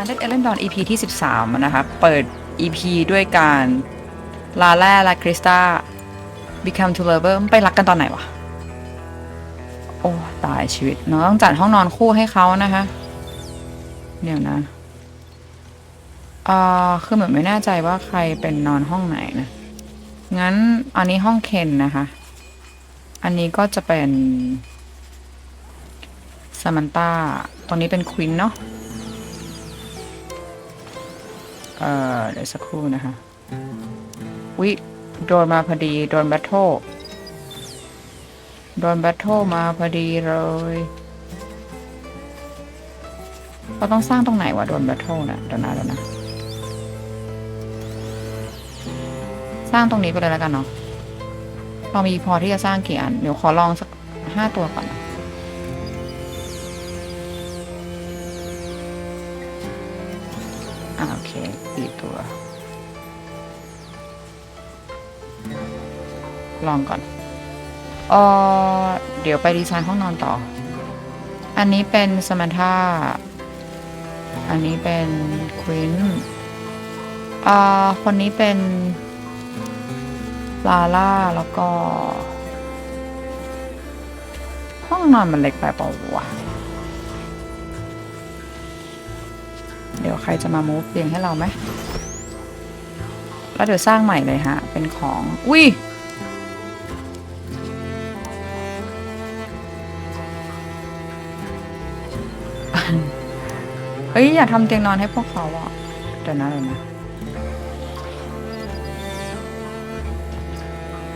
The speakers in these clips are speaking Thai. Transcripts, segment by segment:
Standard e l e n d o n EP ที่ 13 นะคะ เปิด EP ด้วยการลาแล่และคริสตา Become to Lover ไปรักกันตอนไหนวะ โอ้ตายชีวิตเนาะต้องจัดห้องนอนคู่ให้เขานะคะเดี๋ยวนะอ่าคือเหมือนไม่แน่ใจว่าใครเป็นนอนห้องไหนนะ งั้นอันนี้ห้องเคนนะคะ อันนี้ก็จะเป็นซามันตาตรงนี้เป็นควินเนาะ เอ่อเดี๋ยวสักครู่นะคะวิโดนมาพอดี โดนแบทเทิลโดนแบทเทิลมาพอดีเลยเราต้องสร้างตรงไหนวะโดนแบทเทิลนะเดี๋ยวนะเดี๋ยวนะ สร้างตรงนี้ไปเลยแล้วกันเนาะเรามีพอที่จะสร้างกี่อัน เดี๋ยวขอลองสักห้าตัวก่อนอ่าโอเค ตัว ลองก่อนเออเดี๋ยวไปดีไซน์ห้องนอนต่อ อันนี้เป็นสมันธาอันนี้เป็นควินอ่าคนนี้เป็นลาล่าแล้วก็ ห้องนอนมันเล็กไปเปล่าวะเดี๋ยวใครจะมามูฟเตียงให้เราไหม แล้วเดี๋ยวสร้างใหม่เลยฮะ เป็นของ อุ้ยเฮ้ย อยากทำเตียงนอนให้พวกเขาอะเดี๋ยวนะเดี๋ยวนะ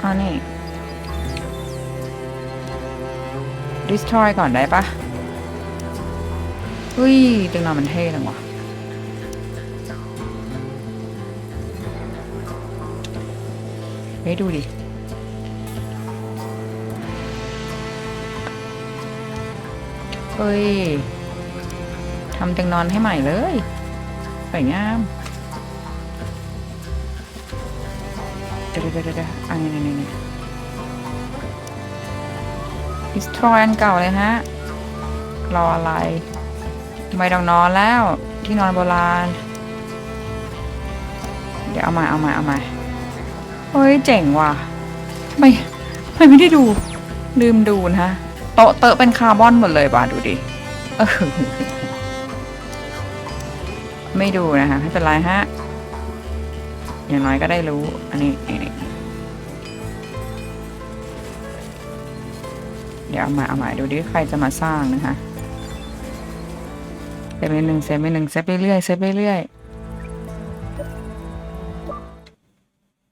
อันนี้ destroy ก่อนได้ปะอุ้ยเตียงนอนมันเท่จังวะ เฮ้ยดูดิ เฮ้ย ทำเตียงนอนให้ใหม่เลย สวยงามเดี๋ยวเดี๋ยวเดี๋ยวเดี๋ยวอันนี้นี่นี่ destroy อันเก่าเลยฮะ รออะไร ไม่ต้องนอนแล้ว ที่นอนโบราณ เดี๋ยวเอามาเอามาเอามา เฮ้ยเจ๋งว่ะไมทำไมไม่ได้ดู ลืมดูนะโต๊ะเตอะเป็นคาร์บอนหมดเลยว่ะดูดิเออไม่ดูนะคะไม่เป็นไรฮะ อย่างน้อยก็ได้รู้ อันนี้นี่นี่เดี๋ยวเอามาเอามาดูดิใครจะมาสร้างนะคะเซฟไปหนึ่งเซฟไปหนึ่งเซฟไปเรื่อยเซฟไปเรื่อย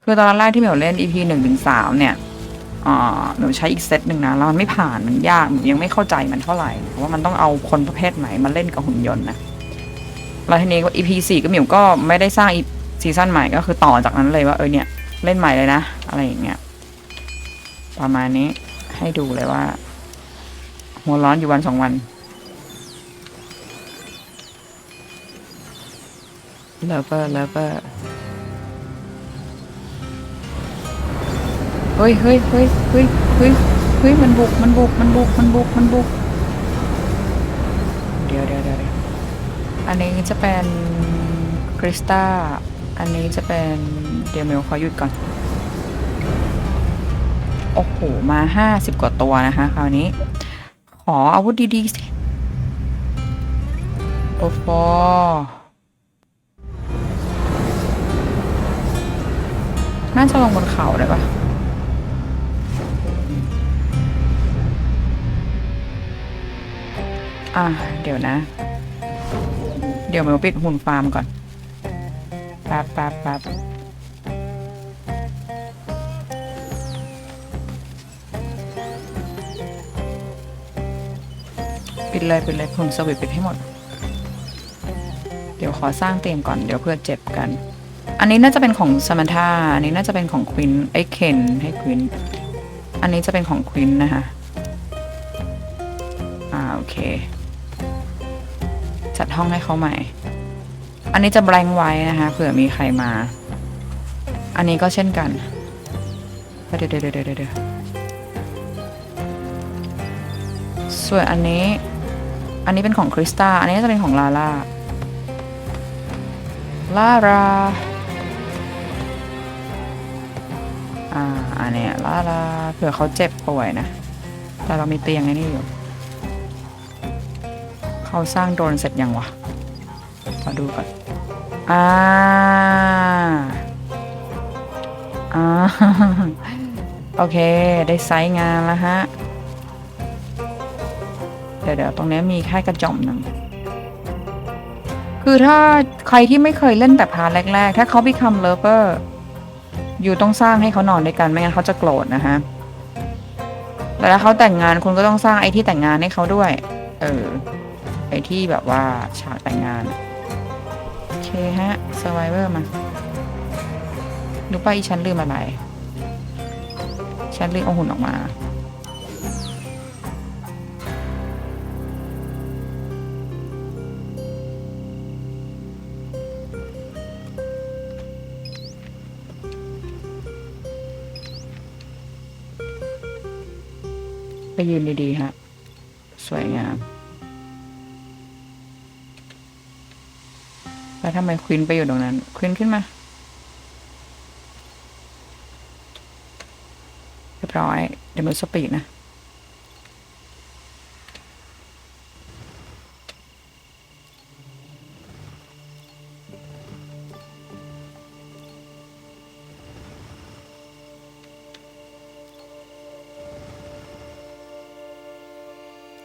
คือตอนแรกที่เหมียวเล่น EP หนึ่งถึงสามเนี่ยอ่าหนูใช้อีกเซตหนึ่งนะแล้วมันไม่ผ่านมันยากหนูยังไม่เข้าใจมันเท่าไหร่เพราะว่ามันต้องเอาคนประเภทไหนมาเล่นกับหุ่นยนต์นะแล้วทีนี้ก็ EP สี่ก็เหมียวก็ไม่ได้สร้างอีซีซั่นใหม่ก็คือต่อจากนั้นเลยว่าเออเนี่ยเล่นใหม่เลยนะ อะไรอย่างเงี้ยประมาณนี้ให้ดูเลยว่า หัวร้อนอยู่วันสองวันเลเวอร์เลเวอร์ ฮ้ยเฮ้ยเฮ้ยเฮ้ยเฮ้ยเฮ้ยมันบุกมันบุกมันบุกมันบุกมันบุกเดี๋ยวเดี๋ยวเดี๋ยวอันนี้จะเป็นคริสตาอันนี้จะเป็นเดี๋ยวเมลขอหยุดก่อน โอ้โห มาห้าสิบกว่าตัวนะคะคราวนี้ ขออาวุธดีๆสิโอ้โหน่าจะลงบนเขาได้ปะ อะเดี๋ยวนะ เดี๋ยวมาปิดหุ่นฟาร์มก่อนแป๊บแป๊บแป๊บปิดเลยปิดเลยหุ่นสวิตปิดให้หมด เดี๋ยวขอสร้างเตียงก่อนเดี๋ยวเพื่อเจ็บกัน อันนี้น่าจะเป็นของสมันธาอันนี้น่าจะเป็นของควินไอ้เคนให้ควินอันนี้จะเป็นของควินนะคะ อ่าโอเค ห้องให้เขาใหม่ อันนี้จะแบงไว้นะคะเผื่อมีใครมา อันนี้ก็เช่นกันเดี๋ยวเดี๋ยวเดี๋ยวเดี๋ยวเดี๋ยวส่วนอันนี้ อันนี้เป็นของคริสตาอันนี้จะเป็นของลาล่าลาราอ่าอันเนี้ยลาราเผื่อเขาเจ็บป่วยนะ แต่เรามีเตียงไอ้นี่อยู่ เขาสร้างโดรนเสร็จยังวะขอดูก่อน อ่า อ่า โอเค ได้ไซส์งานแล้วฮะ เดี๋ยวเดี๋ยวตรงนี้มีแค่กระจ่อมหนึ่ง คือถ้าใครที่ไม่เคยเล่นแต่พาร์ทแรก ๆ ถ้าเขา become lover อยู่ต้องสร้างให้เขานอนด้วยกัน ไม่งั้นเขาจะโกรธนะฮะแต่ถ้าเขาแต่งงานคุณก็ต้องสร้างไอ้ที่แต่งงานให้เขาด้วย เออ ไอที่แบบว่าฉากแต่งงาน โอเคฮะ survivor มารู้ป่ะอีฉันลืมอะไรฉันลืมเอาหุ่นออกมา ไปยืนดี ๆ ฮะ สวยงาม แล้วทำไมควินไปอยู่ตรงนั้น ควินขึ้นมาเรียบร้อย เดี๋ยวมันสปีดนะ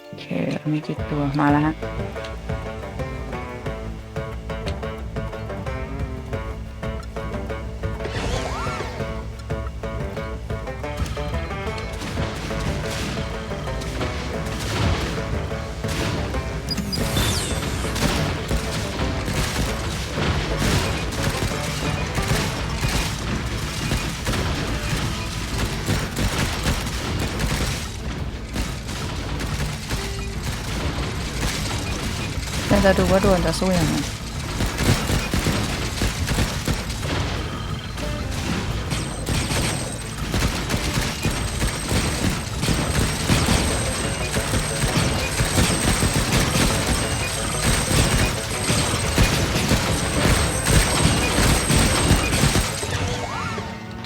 โอเคมีกี่ตัวมาแล้วฮะ จะดูว่าโดนจะสู้ยังไง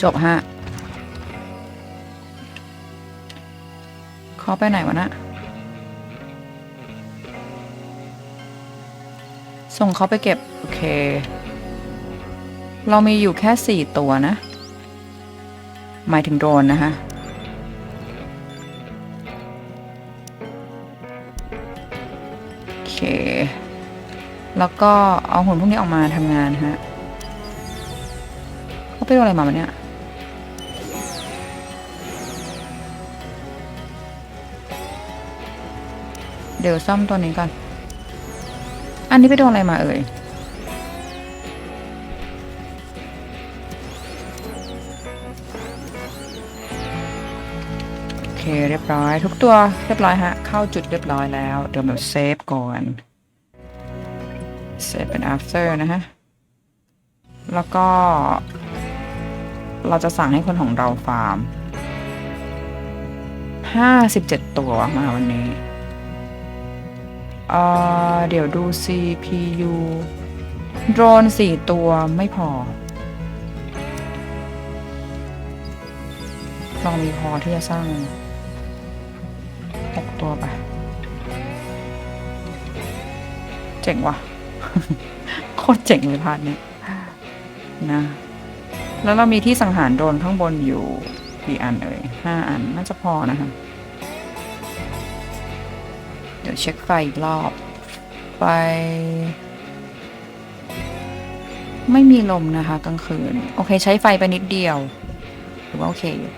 จบฮะเขาไปไหนวะนะ ส่งเขาไปเก็บ โอเค เรามีอยู่แค่สี่ตัวนะ หมายถึงโดรนนะฮะโอเค แล้วก็เอาหุ่นพวกนี้ออกมาทำงานฮะเขาไปโดนอะไรมาเนี่ยเดี๋ยวซ่อมตัวนี้ก่อน อันนี้ไปโดนอะไรมาเอ่ย โอเคเรียบร้อย ทุกตัวเรียบร้อยฮะ เข้าจุดเรียบร้อยแล้ว เดี๋ยวเราเซฟก่อน เซฟเป็น after นะฮะ แล้วก็ เราจะสั่งให้คนของเราฟาร์มห้าสิบเจ็ดตัวมาวันนี้ เอ่อเดี๋ยวดู CPU โดรนสี่ตัวไม่พอ ลองมีพอที่จะสร้างหกตัวไป เจ๋งว่ะ โคตรเจ๋งเลยพาร์ทเนี้ยนะ แล้วเรามีที่สังหารโดรนข้างบนอยู่กี่อันเอ่ยห้าอันน่าจะพอนะคะ ดี๋ยวเช็คไฟอีกรอบ ไฟ ไม่มีลมนะคะกลางคืน โอเคใช้ไฟไปนิดเดียวถือว่าโอเคอยู่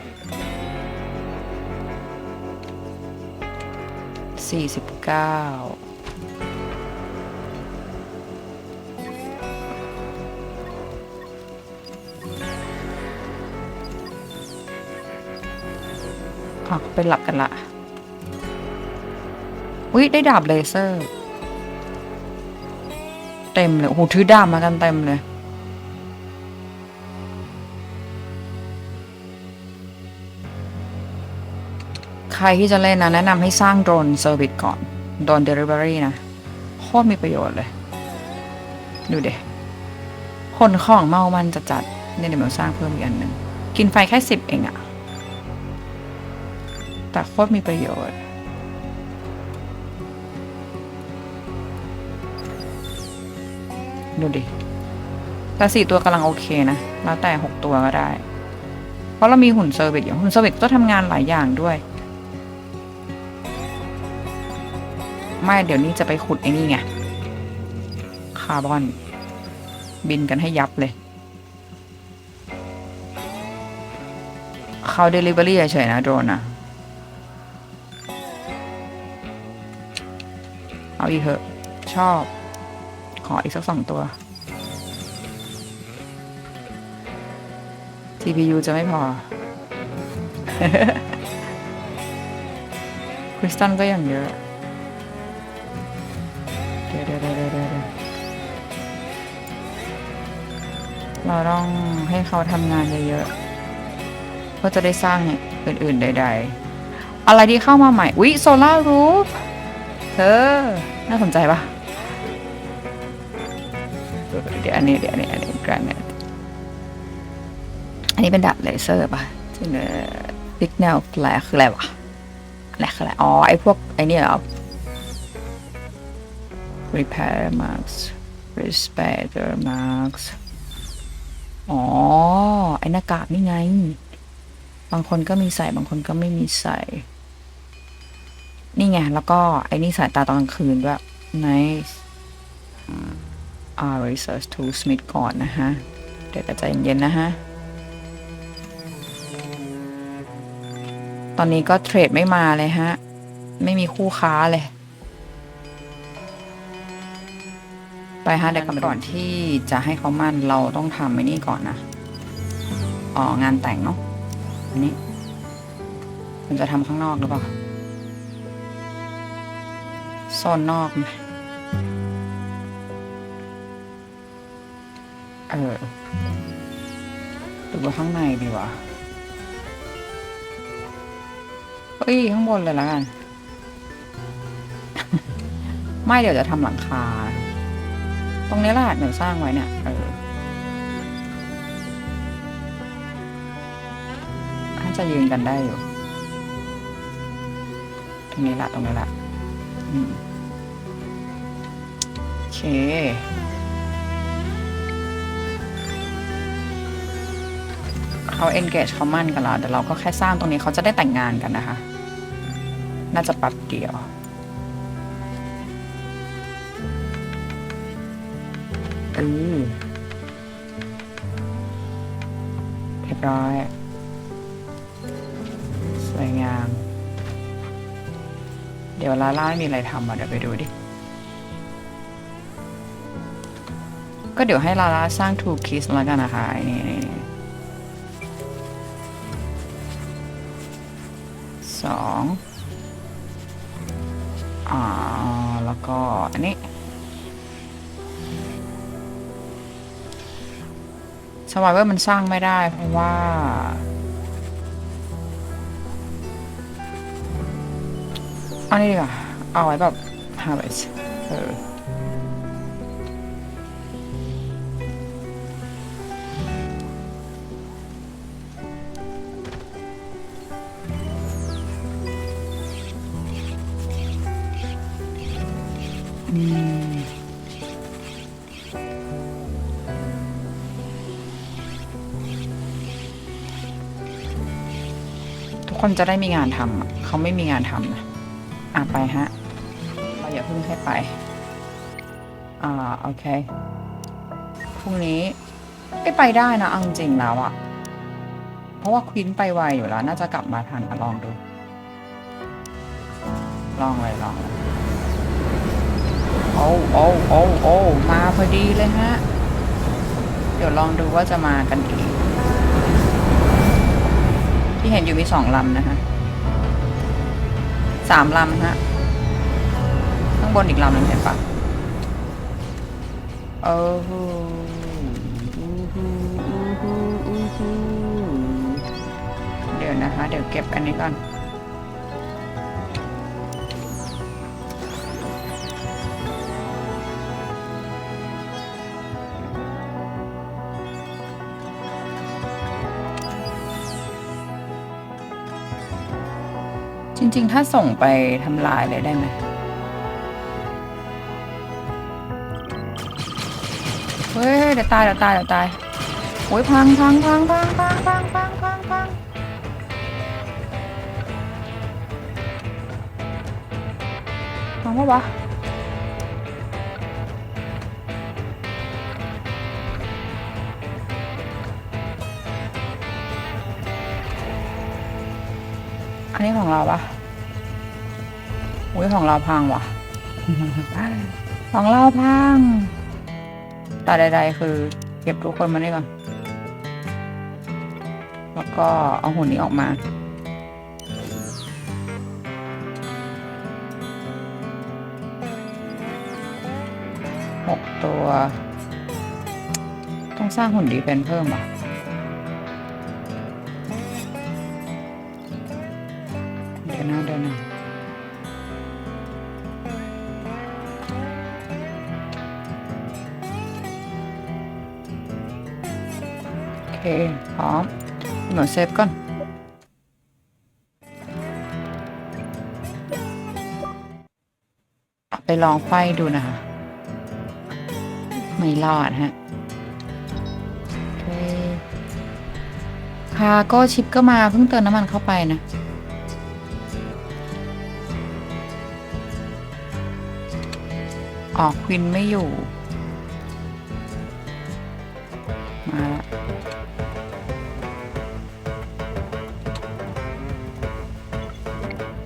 สี่สิบเก้าอะไปหลับกันละ อุ้ยได้ดาบเลเซอร์ เต็มเลยโอ้โหถือดาบมากันเต็มเลย ใครที่จะเล่นนะ แนะนำให้สร้างโดรนเซอร์วิสก่อน โดรนเดลิเวอรี่นะโคตรมีประโยชน์เลย ดูเด็ขนของเมามันจะจัดเนี่ยเดี๋ยวมันสร้างเพิ่มอีกอันหนึ่ง กินไฟแค่สิบเองอะแต่โคตรมีประโยชน์ ดูดิแต่สี่ตัวกำลังโอเคนะ แล้วแต่หกตัวก็ได้ เพราะเรามีหุ่นเซอร์วิสอยู่ หุ่นเซอร์วิสก็ทำงานหลายอย่างด้วย ไม่เดี๋ยวนี้จะไปขุดไอ้นี่ไง คาร์บอน บินกันให้ยับเลย เขาเดลิเวอรี่เฉยๆนะโดรนอะเอาอีกเถอะ ชอบ ขออีกสักสองตัว CPU จะไม่พอ คริสตัลก็อย่างเยอะเดี๋ยวเดี๋ยวเดี๋ยวเดี๋ยวเราต้องให้เขาทำงานเยอะๆเพื่อจะได้สร้างอย่างอื่นๆใด ๆ อะไรที่เข้ามาใหม่อุ๊ยโซลาร์รูฟเธอ น่าสนใจปะ เดี๋ยวอันนี้เดี๋ยวอันนี้อันนี้แกรนเนตอันนี้เป็นดาบเลเซอร์ป่ะที่เนบิ๊กแนวแฟลคืออะไรวะอะไรคืออะไรอ๋อไอพวกไอเนี่ยเหรอ repair marks respector marks อ๋อ ไอหน้ากากนี่ไง บางคนก็มีใส่บางคนก็ไม่มีใส่ นี่ไง แล้วก็ไอ้นี่สายตาตอนกลางคืนด้วย nice อ่า research to smith ก่อนนะฮะ เดี๋ยวแต่ใจเย็นๆนะฮะ ตอนนี้ก็เทรดไม่มาเลยฮะ ไม่มีคู่ค้าเลย ไปฮะเดี๋ยวก่อนที่จะให้เขามั่นเราต้องทำไอ้นี่ก่อนนะอ๋องานแต่งเนาะอันนี้มันจะทำข้างนอกหรือเปล่าโซนนอกไหม เออหรือว่าข้างในดีวะเฮ้ย ข้างบนเลยแล้วกัน ไม่เดี๋ยวจะทำหลังคา ตรงนี้แหละเดี๋ยวสร้างไว้เนี่ย เออน่าจะยืนกันได้อยู่ ตรงนี้แหละตรงนี้แหละอืมโอเค เขา engage เขามั่นกันแล้วเดี๋ยวเราก็แค่สร้างตรงนี้เขาจะได้แต่งงานกันนะคะ น่าจะแป๊บเดียวเออเรียบร้อย สวยงาม เดี๋ยวลาล่าไม่มีอะไรทำอะเดี๋ยวไปดูดิ ก็เดี๋ยวให้ลาล่าสร้างทูคิสแล้วกันนะคะไอ้นี่ อันนี้ สมายเวอร์มันสร้างไม่ได้ เพราะว่า อันี่ดีกว่าเอาไว้แบบหาไว้เออ ทุกคนจะได้มีงานทำอะเขาไม่มีงานทำนะอะไปฮะ เราอย่าเพิ่งให้ไป อ่า โอเค พรุ่งนี้ไม่ไปได้นะเอาจริงๆแล้วอะเพราะว่าควินไปไวอยู่แล้ว น่าจะกลับมาทันอะลองดู ลองเลยลองเลย โอ้โอ้โอ้โอ้มาพอดีเลยฮะ เดี๋ยวลองดูว่าจะมากันอีกที่เห็นอยู่มีสองลำนะฮะสามลำฮะ ข้างบนอีกลำหนึงเห็นปะโอ้โหเดี๋ยวนะคะ เดี๋ยวเก็บอันนี้ก่อน ริง ๆ ถ้าส่งไปทำลายเลยได้ไหมเฮ้ยเดี๋ยวตายเดี๋ยวตายเดี๋ยวตายโอ้ยพังพังพังพังพังพังพังพังพังพังปะวะอันนี้ของเราปะ อุ้ยของเราพังว่ะ ของเราพังแต่ใดๆคือ เก็บทุกคนมานี่ก่อน แล้วก็เอาหุ่นนี้ออกมา หกตัว ต้องสร้างหุ่นดีเป็นเพิ่มอะ อมหนูเซฟก่อนไปลองไฟดูนะคะ ไม่รอดฮะคคาก็ชิปก็มาเพิ่งเติมน้ำมันเข้าไปนะออกควินไม่อยู่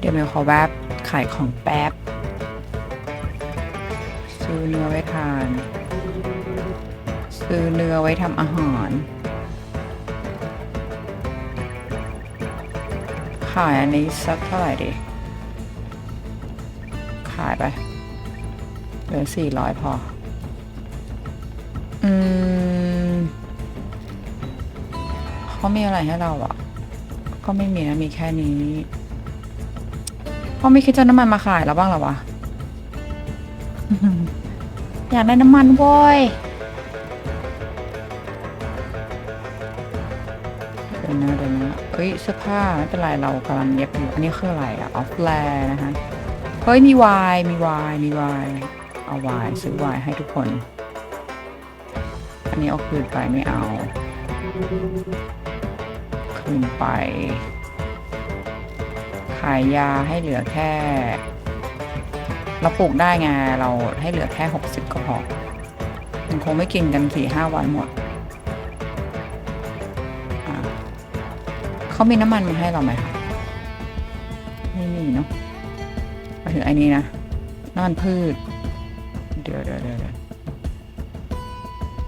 ดี๋ยวเมลขอแวบขายของแป๊บ ซื้อเนื้อไว้ทาน ซื้อเนื้อไว้ทำอาหาร ขายอันนี้สักเท่าไหร่ดี ขายไปเหลือสี่ร้อยพอ อืมเขามีอะไรให้เราอะ ก็ไม่มีนะ มีแค่นี้ เขาไม่คิดจะน้ำมันมาขายแล้วบ้างหรอวะ อยากได้น้ำมันโว้ยเดี๋ยวนะเดี๋ยวนะเอ้ยเสื้อผ้าไม่เป็นไรเรากำลังเย็บอยู่อันนี้คืออะไรอะออฟแลนะคะเฮ้ยมีวายมีวายมีวายเอาวายซื้อวายให้ทุกคน อันนี้เอาคืนไปไม่เอา คืนไปายยาให้เหลือแค่ เราปลูกได้ไงเราให้เหลือแค่หกสิบก็พอมันคงไม่กินกันสี่ห้าวันหมด เขามีน้ำมันมาให้เราไหมคะไม่มีเนาะมาถึงไอ้นี้นะน้ำมันพืช เดี๋ยวเดี๋ยวเดี๋ยวเดี๋ยว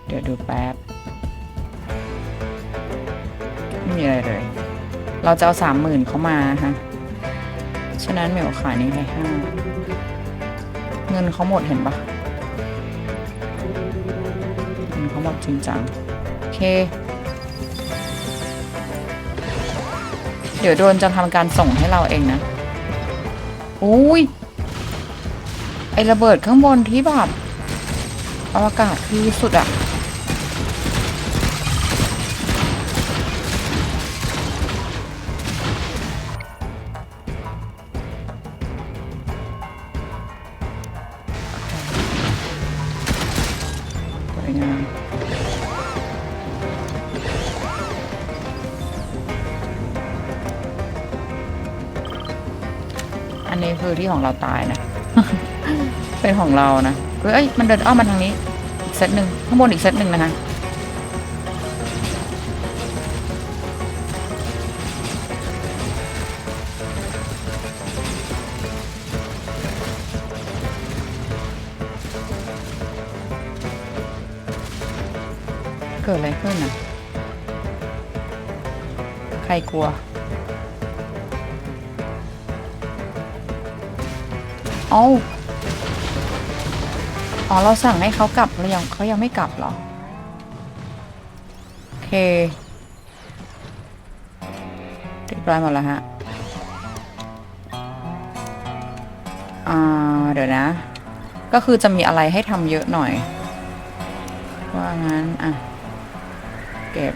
เดี๋ยวดูแป๊บไม่มีอะไรเลย เราจะเอาสามหมื่นเข้ามาฮะ ฉะนั้นเหมียวขายนี้ให้ห้าเงินเขาหมดเห็นปะเงินเขาหมดจริงจัง โอเค เดี๋ยวโดนจะทำการส่งให้เราเองนะ อุ้ย ไอระเบิดข้างบนที่แบบอวกาศคือสุดอะ ที่ของเราตายนะ เป็นของเรานะเฮ้ยมันเดินอ้อมมาทางนี้ อีกเซตหนึ่งข้างบนอีกเซตหนึ่งนะคะเกิดอะไรขึ้นอะ ใครกลัว เอาอ๋อ เราสั่งให้เขากลับแล้วยังเขายังไม่กลับเหรอ โอเคเรียบร้อยหมดแล้วฮะอ่าเดี๋ยวนะ ก็คือจะมีอะไรให้ทำเยอะหน่อย ว่างั้น อะ เก็บ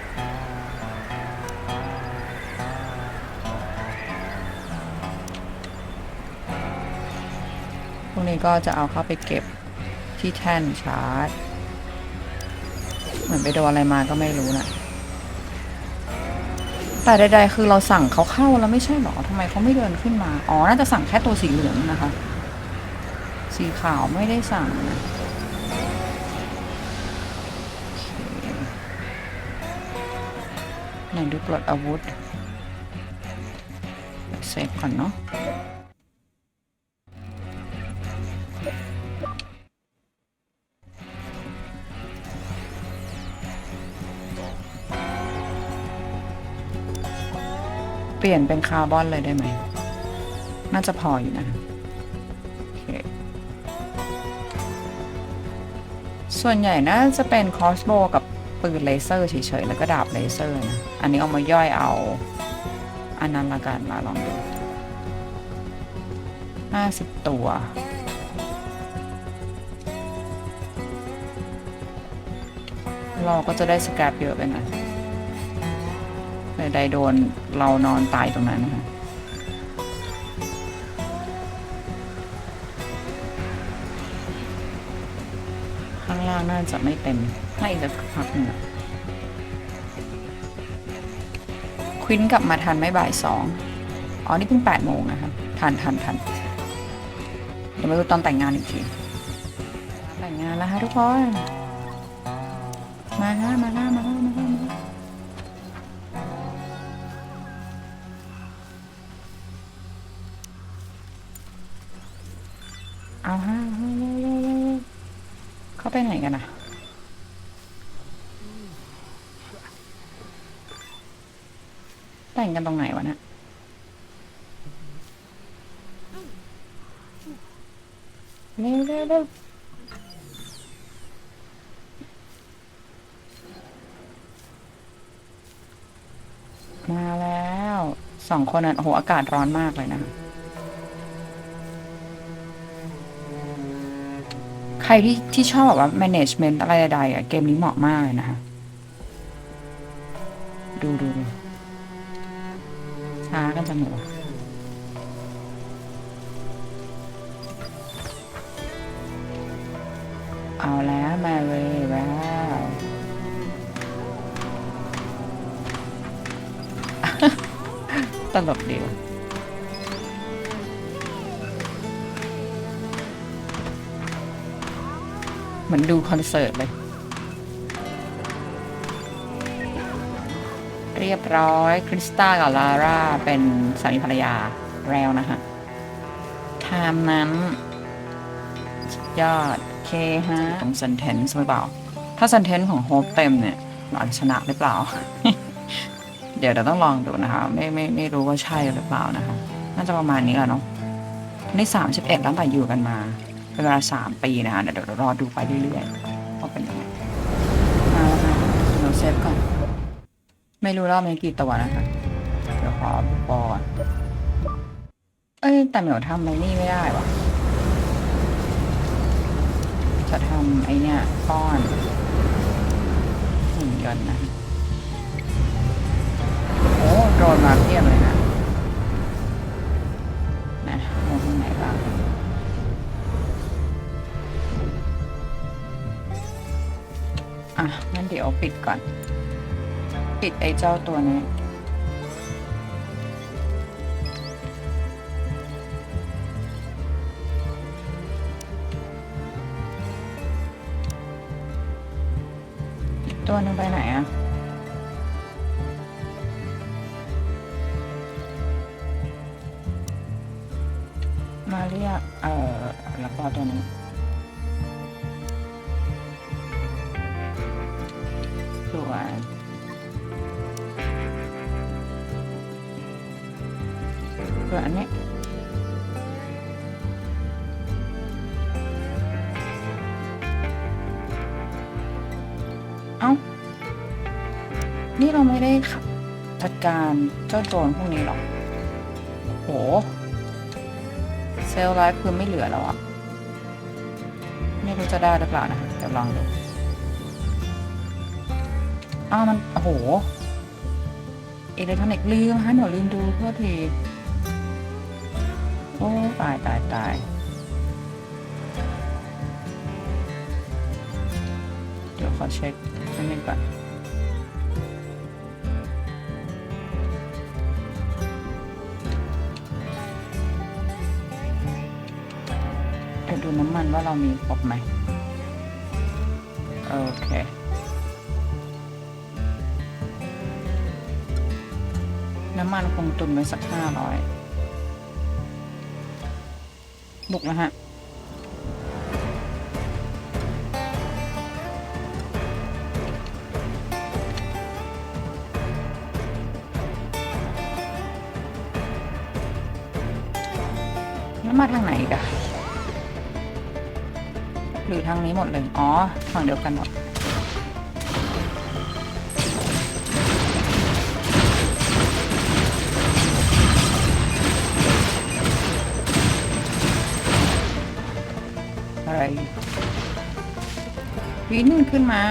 ก็จะเอาเข้าไปเก็บที่แท่นชาร์จ เหมือนไปโดนอะไรมาก็ไม่รู้นะแต่ใดๆคือเราสั่งเขาเข้าแล้วไม่ใช่หรอทำไมเขาไม่เดินขึ้นมา อ๋อ น่าจะสั่งแค่ตัวสีเหลืองนะคะ สีขาวไม่ได้สั่งนะไหนดูปลดอาวุธเซฟก่อนเนาะ ปลี่ยนเป็นคาร์บอนเลยได้ไหม น่าจะพออยู่นะส่วนใหญ่น่าจะเป็นคอสโบกับปืนเลเซอร์เฉยๆ แล้วก็ดาบเลเซอร์นะ อันนี้เอามาย่อยเอา อันนั้นละกันมาลองดูห้าสิบตัว เราก็จะได้สแกรปเยอะไปหน่อย ใดๆโดนเรานอนตายตรงนั้นนะคะข้างล่างน่าจะไม่เต็มให้อีกสักพักหนึ่งอะควินกลับมาทันไหม่บ่ายสองอ๋อ นี่เพิ่งแปดโมงนะคะทันทันทันเดี๋ยวมาดูตอนแต่งงานอีกทีแต่งงานแล้วฮะทุกคน มาฮะมาฮะมาฮะ แต่งกันตรงไหนวะเนะเร็วเร็วเร็วมาแล้วสองคนนั้นโอ้โหอากาศร้อนมากเลยนะคะใครที่ที่ชอบแบบว่า management อะไรใดๆอะ เกมนี้เหมาะมากเลยนะคะ ดูดูดู ช้ากันจังเลยวะเอาแล้วมาเลยว้าวตลกดีว่ะเหมือนดูคอนเสิร์ตเลย เรียบร้อยคริสตากับลาร่าเป็นสามีภรรยาแล้วนะฮะไทม์นั้นยอดเคฮะตรงเซนเทนส์หรือเปล่า ถ้าเซนเทนส์ของโฮปเต็มเนี่ยเราอาจจะชนะหรือเปล่า เดี๋ยวเราต้องลองดูนะคะ ไม่ไม่ไม่รู้ว่าใช่หรือเปล่านะคะ น่าจะประมาณนี้แหละเนาะนี่สามสิบเอ็ดตั้งแต่อยู่กันมา เป็นเวลาสามปีนะคะเดี๋ยวเดี๋ยวรอดูไปเรื่อยๆว่าเป็นยังไงมาแล้วค่ะเดี๋ยวเซฟก่อน ไม่รู้รอบนี้กี่ตัวนะคะ เดี๋ยวขอดูก่อนเอ้ย แต่เหมียวทำไอ้นี่ไม่ได้วะจะทำไอเนี่ยป้อนหุ่นยนต์นะ โอ้โดนมาเพียบเลยนะ นะลงตรงไหนบ้างอะงั้นเดี๋ยวปิดก่อนิดไอ้เจ้าตัวนี้ ตัวนึงไปไหนอะ จ้าโจรพวกนี้หรอก โห เซลล์ไลฟ์คือไม่เหลือแล้วอะไม่รู้จะได้หรือเปล่านะ เดี๋ยวลองดู อ้ามัน โอ้โหอิเล็กทรอนิกส์ลืมฮะหนูลืมดูเพื่อทีโอ้ตายตายตายเดี๋ยวขอเช็คนิดนึงก่อน น้ำมันว่าเรามีครบไหมโอเค น้ำมันคงตุนไว้สักห้าร้อยบุกนะฮะแล้วมาทางไหนอีก อยู่ทางนี้หมดเลยอ๋อฝั่งเดียวกันหมดอะไรวินขึ้นมา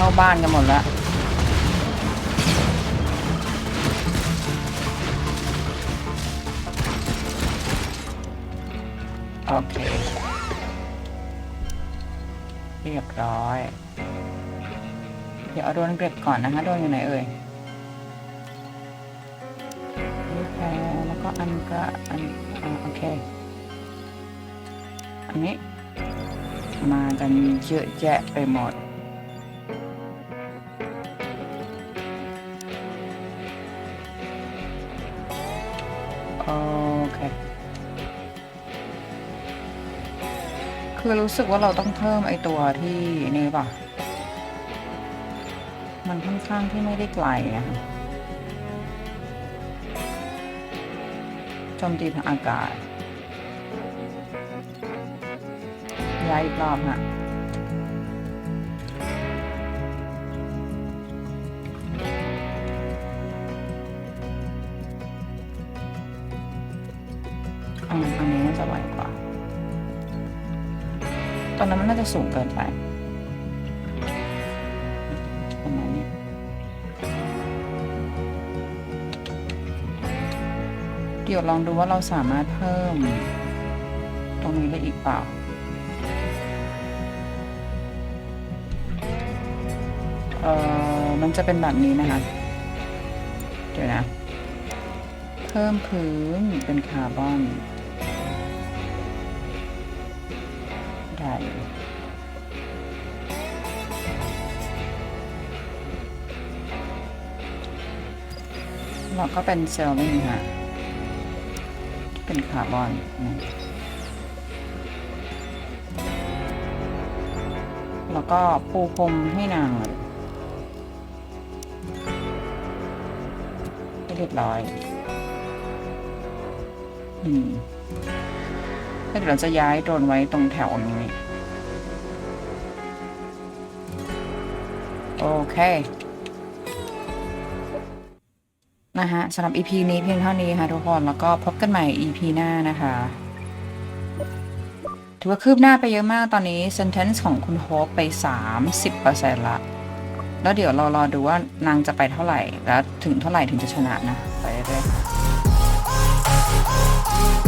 เข้าบ้านกันหมดแล้วโอเค เรียบร้อย เดี๋ยวเอาโดนเก็บก่อนนะคะโดนอยู่ไหนเอ่ยรีแพแล้วก็อันก็อันอโอเค อันนี้ มากันเยอะแยะไปหมด คือรู้สึกว่าเราต้องเพิ่มไอตัวที่นี่ป่ะ มันค่อนข้างที่ไม่ได้ไกลอะโจมตีทางอากาศ ย้ายอีกรอบฮะอันนี้จะไวกว่าตอ นนั้นมันน่าจะสูงเกินไปประมาณนี้เดี๋ยวลองดูว่าเราสามารถเพิ่ม ตรงนี้ได้อีกเปล่าเอ่อมันจะเป็นแบบนี้นะคะ เดี๋ยวนะ เพิ่มพื้นเป็นคาร์บอน เราก็เป็นเซลล์นี่ฮะเป็นคาร์บอนแล้วก็ปูพรมให้นางเลยเรียบร้อย อืมแล้วเดี๋ยวเราจะย้ายโดนไว้ตรงแถวนี้ โอเค นะคะสำหรับ EP นี้เพียงเท่านี้ค่ะทุกคน แล้วก็พบกันใหม่ EP หน้านะคะถือว่าคืบหน้าไปเยอะมากตอนนี้ sentence ของคุณโฮปไป 30%ละ แล้วเดี๋ยวเรารอดูว่านางจะไปเท่าไหร่ แล้วถึงเท่าไหร่ถึงจะชนะนะ ไปเรื่อยๆ